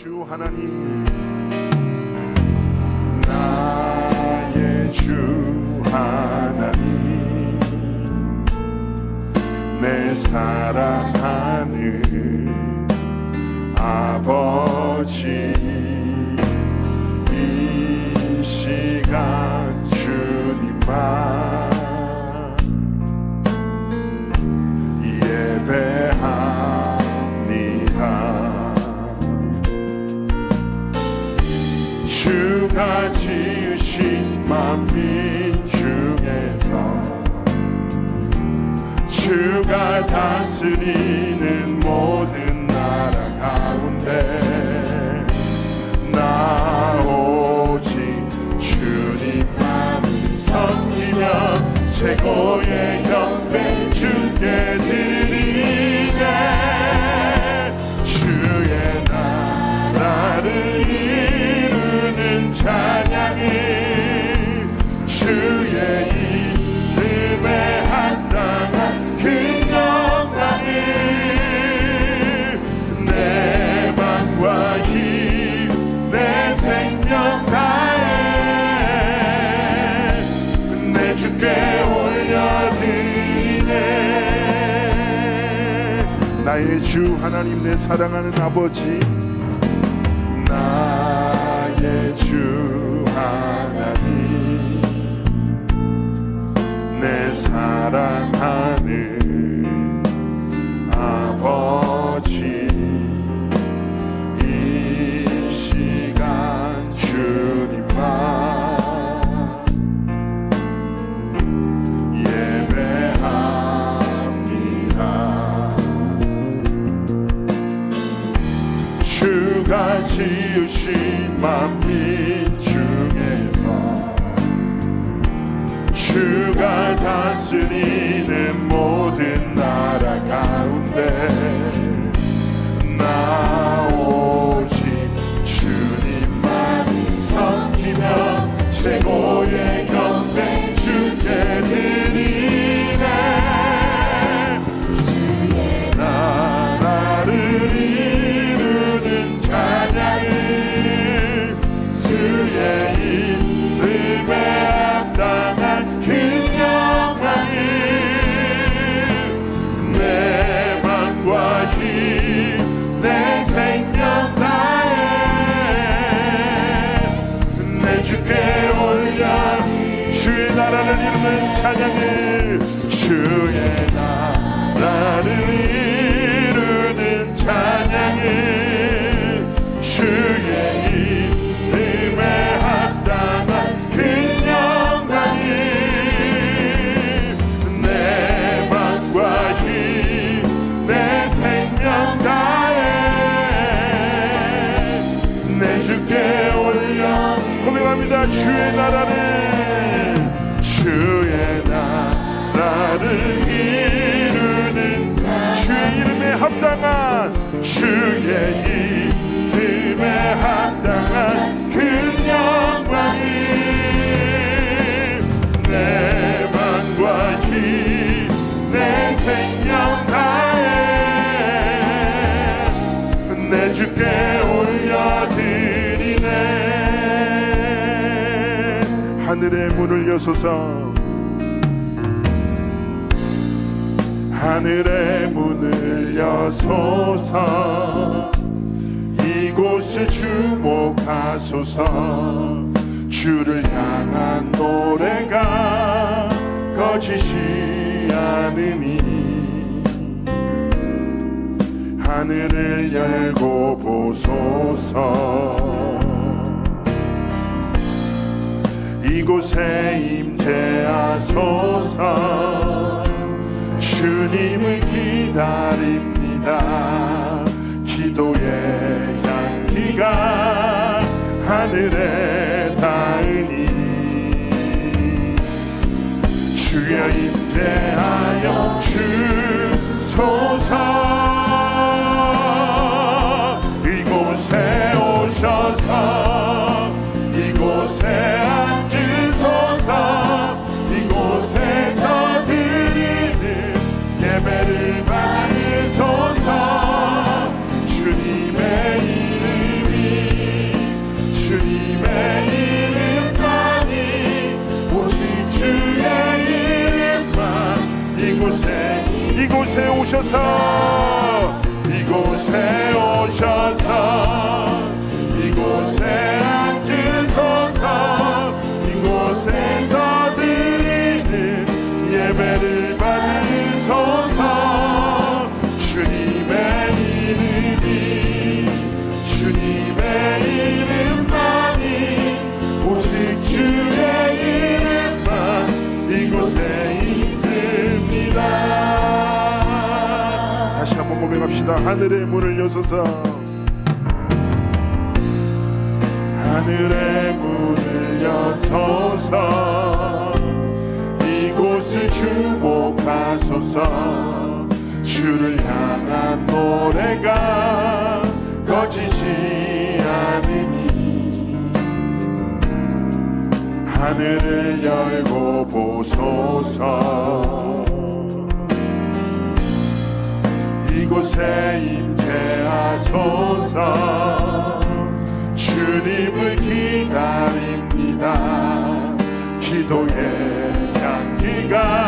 주 하나님 나의 주 하나님 내 사랑하는 아버지 주가 지으신 만민 중에서 주가 다스리는 모든 나의 주 하나님 내 사랑하는 아버지. 나의 주 하나님 내 사랑하는 지으신 만민 중에서 주가 다스리 찬양을 주의 나라를 이루는 찬양을 주의 이름에 합당 주의 이름에 합당한 그 영광이 내 방과 힘내 생명 다해 내 주께 올려드리네. 하늘의 문을 여소서 하늘의 문을 여소서. 이곳을 주목하소서. 주를 향한 노래가 거짓이 않으니 하늘을 열고 보소서. 이곳에 임재하소서 주님을 기다립니다. 기도의 향기가 하늘에 닿으니 주여 임재하여 주소서 오셔서 이곳에 오셔서 고백합시다 하늘의 문을 여소서. 하늘의 문을 여소서. 이곳을 주목하소서. 주를 향한 노래가 거지지 않으니. 하늘을 열고 보소서 이곳에 임재하소서. 주님을 기다립니다. 기도의 향기가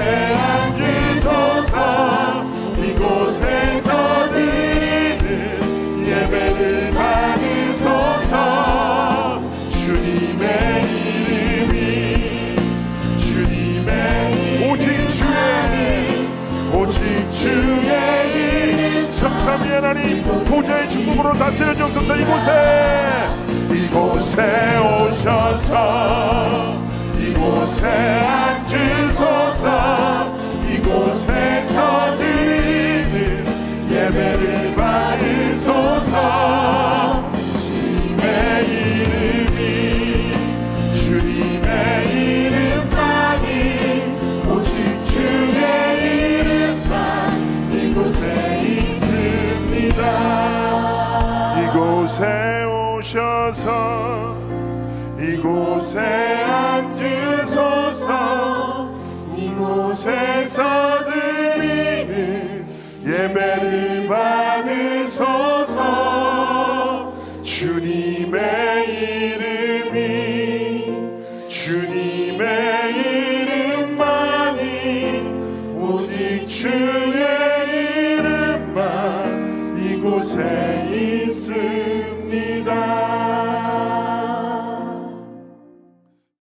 축복으로 다스려 주옵소서 이곳에. 이곳에 오셔서 이곳에 이곳에 앉으소서. 이곳에서 드리는 예배를 받으소서. 주님